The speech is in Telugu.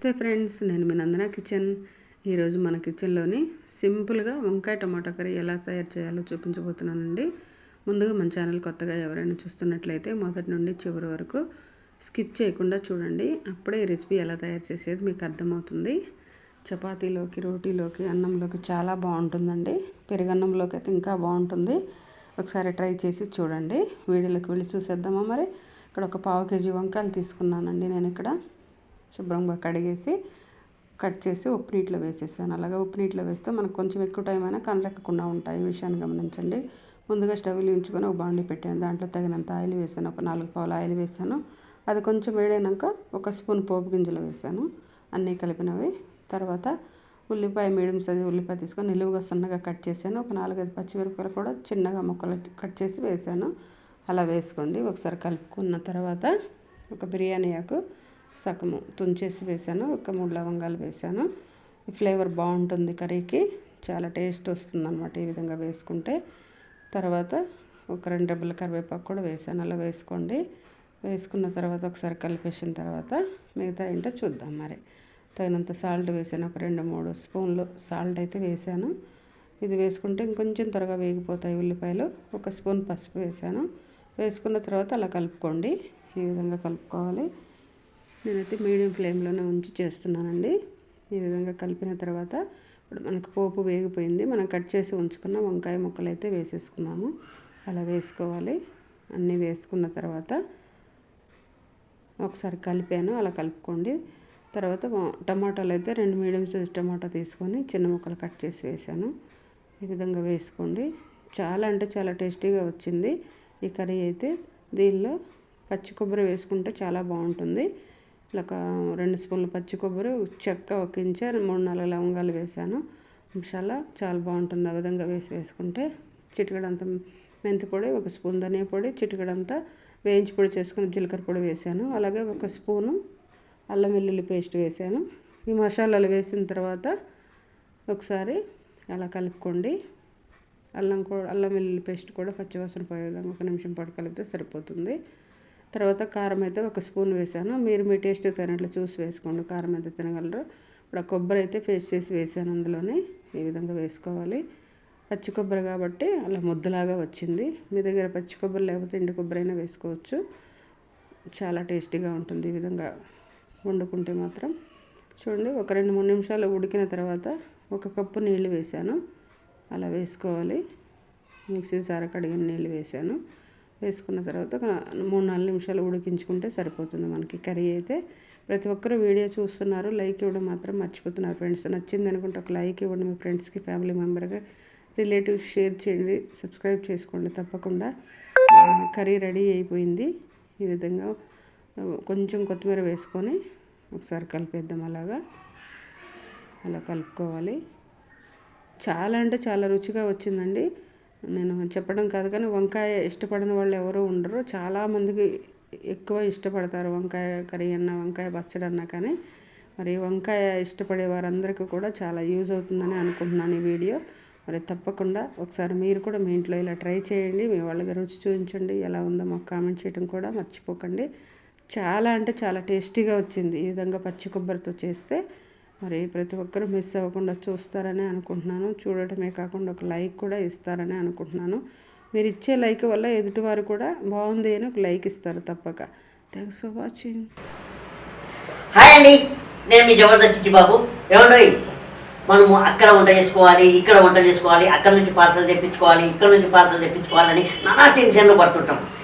నమస్తే ఫ్రెండ్స్ నేను మీ నందన కిచెన్. ఈరోజు మన కిచెన్లోని సింపుల్గా వంకాయ టమాటా కర్రీ ఎలా తయారు చేయాలో చూపించబోతున్నానండి. ముందుగా మన ఛానల్ కొత్తగా ఎవరైనా చూస్తున్నట్లయితే మొదటి నుండి చివరి వరకు స్కిప్ చేయకుండా చూడండి. అప్పుడే ఈ రెసిపీ ఎలా తయారు చేసేది మీకు అర్థమవుతుంది. చపాతీలోకి రోటీలోకి అన్నంలోకి చాలా బాగుంటుందండి. పెరుగన్నంలోకి అయితే ఇంకా బాగుంటుంది. ఒకసారి ట్రై చేసి చూడండి. వీడియోలోకి వెళ్ళి చూసేద్దామా మరి? ఇక్కడ ఒక పావు కేజీ వంకాయలు తీసుకున్నానండి నేను ఇక్కడ శుభ్రంగా కడిగేసి కట్ చేసి ఉప్పు నీటిలో వేసేసాను. అలాగే ఉప్పు నీటిలో వేస్తే మనకు కొంచెం ఎక్కువ టైం అయినా కనరెక్కకుండా ఉంటాయి. ఈ విషయాన్ని గమనించండి. ముందుగా స్టవ్ ఉంచుకొని ఒక బాండి పెట్టాను. దాంట్లో తగినంత ఆయిల్ వేసాను. ఒక నాలుగు పావుల ఆయిల్ వేసాను. అది కొంచెం వేడైనాక ఒక స్పూన్ పోపు గింజలు వేసాను. అన్నీ కలిపినవి. తర్వాత ఉల్లిపాయ మీడియం సైజు ఉల్లిపాయ తీసుకొని నిలువుగా సన్నగా కట్ చేశాను. ఒక నాలుగైదు పచ్చిమిరపకాయలు కూడా చిన్నగా ముక్కలు కట్ చేసి వేసాను. అలా వేసుకోండి. ఒకసారి కలుపుకున్న తర్వాత ఒక బిర్యానీ ఆకు సగము తుంచేసి వేసాను ఒక మూడు లవంగాలు వేసాను. ఫ్లేవర్ బాగుంటుంది కర్రీకి చాలా టేస్ట్ వస్తుంది అనమాట ఈ విధంగా వేసుకుంటే. తర్వాత ఒక రెండు డబ్బుల కరివేపాకు కూడా వేసాను అలా వేసుకోండి. వేసుకున్న తర్వాత ఒకసారి కలిపేసిన తర్వాత మిగతా ఏంటో చూద్దాం మరి. తగినంత సాల్ట్ వేసాను ఒక రెండు మూడు స్పూన్లు సాల్ట్ అయితే వేసాను. ఇది వేసుకుంటే ఇంకొంచెం త్వరగా వేగిపోతాయి ఉల్లిపాయలు. ఒక స్పూన్ పసుపు వేసాను. వేసుకున్న తర్వాత అలా కలుపుకోండి. ఈ విధంగా కలుపుకోవాలి. నేనైతే మీడియం ఫ్లేమ్లోనే ఉంచి చేస్తున్నానండి. ఈ విధంగా కలిపిన తర్వాత ఇప్పుడు మనకు పోపు వేగిపోయింది. మనం కట్ చేసి ఉంచుకున్న వంకాయ ముక్కలు అయితే వేసేసుకున్నాము. అలా వేసుకోవాలి. అన్నీ వేసుకున్న తర్వాత ఒకసారి కలిపాను. అలా కలుపుకోండి. తర్వాత టమాటాలు అయితే రెండు మీడియం సైజ్ టమాటా తీసుకొని చిన్న ముక్కలు కట్ చేసి వేసాను. ఈ విధంగా వేసుకోండి. చాలా అంటే చాలా టేస్టీగా వచ్చింది. ఈ కర్రీ అయితే దీనిలో పచ్చి కొబ్బరి వేసుకుంటే చాలా బాగుంటుంది. ఒక రెండు స్పూన్లు పచ్చి కొబ్బరి చెక్క ఒక ఇంచు మూడు నాలుగు లవంగాలు వేసాను మసాలా చాలా బాగుంటుంది ఆ విధంగా వేసి వేసుకుంటే. చిటికడంత మెంతి పొడి ఒక స్పూన్ ధనియా పొడి చిటికడంతా వేయించి పొడి చేసుకుని జీలకర్ర పొడి వేసాను అలాగే ఒక స్పూను అల్లం వెల్లుల్లి పేస్ట్ వేసాను ఈ మసాలాలు వేసిన తర్వాత ఒకసారి అలా కలుపుకోండి. అల్లం కూడా అల్లం వెల్లుల్లి పేస్ట్ కూడా పచ్చివాసన పోయే విధంగా ఒక నిమిషం పాటు కలిపితే సరిపోతుంది. తర్వాత కారం అయితే ఒక స్పూన్ వేసాను మీరు మీ టేస్ట్ తినట్లు చూసి వేసుకోండి. కారం అయితే తినగలరు. ఇప్పుడు కొబ్బరి అయితే పేస్ట్ చేసి వేసాను అందులోనే. ఈ విధంగా వేసుకోవాలి. పచ్చి కొబ్బరి కాబట్టి అలా ముద్దలాగా వచ్చింది. మీ దగ్గర పచ్చి కొబ్బరి లేకపోతే ఎండు కొబ్బరి అయినా వేసుకోవచ్చు. చాలా టేస్టీగా ఉంటుంది ఈ విధంగా వండుకుంటే మాత్రం. చూడండి ఒక రెండు మూడు నిమిషాలు ఉడికిన తర్వాత ఒక కప్పు నీళ్ళు వేసాను అలా వేసుకోవాలి. మిక్సీ సార కడిగిన నీళ్ళు వేసాను వేసుకున్న తర్వాత మూడు నాలుగు నిమిషాలు ఉడికించుకుంటే సరిపోతుంది మనకి కర్రీ అయితే. ప్రతి ఒక్కరు వీడియో చూస్తున్నారు లైక్ ఇవ్వడం మాత్రం మర్చిపోతున్నారు ఫ్రెండ్స్. నచ్చింది అనుకుంటే ఒక లైక్ ఇవ్వండి మీ ఫ్రెండ్స్కి ఫ్యామిలీ మెంబర్గా రిలేటివ్స్ షేర్ చేయండి సబ్స్క్రైబ్ చేసుకోండి తప్పకుండా. కర్రీ రెడీ అయిపోయింది. ఈ విధంగా కొంచెం కొత్తిమీర వేసుకొని ఒకసారి కలిపేద్దాం అలాగా. అలా కలుపుకోవాలి. చాలా అంటే చాలా రుచిగా వచ్చిందండి. నేను చెప్పడం కాదు కానీ వంకాయ ఇష్టపడిన వాళ్ళు ఎవరు ఉండరు. చాలామందికి ఎక్కువ ఇష్టపడతారు వంకాయ కర్రీ అన్న వంకాయ పచ్చడి అన్నా కానీ. మరి వంకాయ ఇష్టపడే వారందరికీ కూడా చాలా యూజ్ అవుతుందని అనుకుంటున్నాను ఈ వీడియో. మరి తప్పకుండా ఒకసారి మీరు కూడా మీ ఇంట్లో ఇలా ట్రై చేయండి. మీ వాళ్ళకి రుచి చూపించండి. ఎలా ఉందో మాకు కామెంట్ చేయడం కూడా మర్చిపోకండి. చాలా అంటే చాలా టేస్టీగా వచ్చింది ఈ విధంగా పచ్చి కొబ్బరితో చేస్తే. మరి ప్రతి ఒక్కరూ మిస్ అవ్వకుండా చూస్తారని అనుకుంటున్నాను. చూడటమే కాకుండా ఒక లైక్ కూడా ఇస్తారని అనుకుంటున్నాను. మీరు ఇచ్చే లైక్ వల్ల ఎదుటివారు కూడా బాగుంది అని ఒక లైక్ ఇస్తారు తప్పక. Thanks for watching. హాయ్ అండి. నేను మీ జబర్దస్త్ చిట్టిబాబు ఏమండి? మనము అక్కడ వంట చేసుకోవాలి ఇక్కడ వంట చేసుకోవాలి అక్కడ నుంచి పార్సల్ తెప్పించుకోవాలి ఇక్కడ నుంచి పార్సల్ తెప్పించుకోవాలని నానా టెన్షన్లు పడుతుంటాం.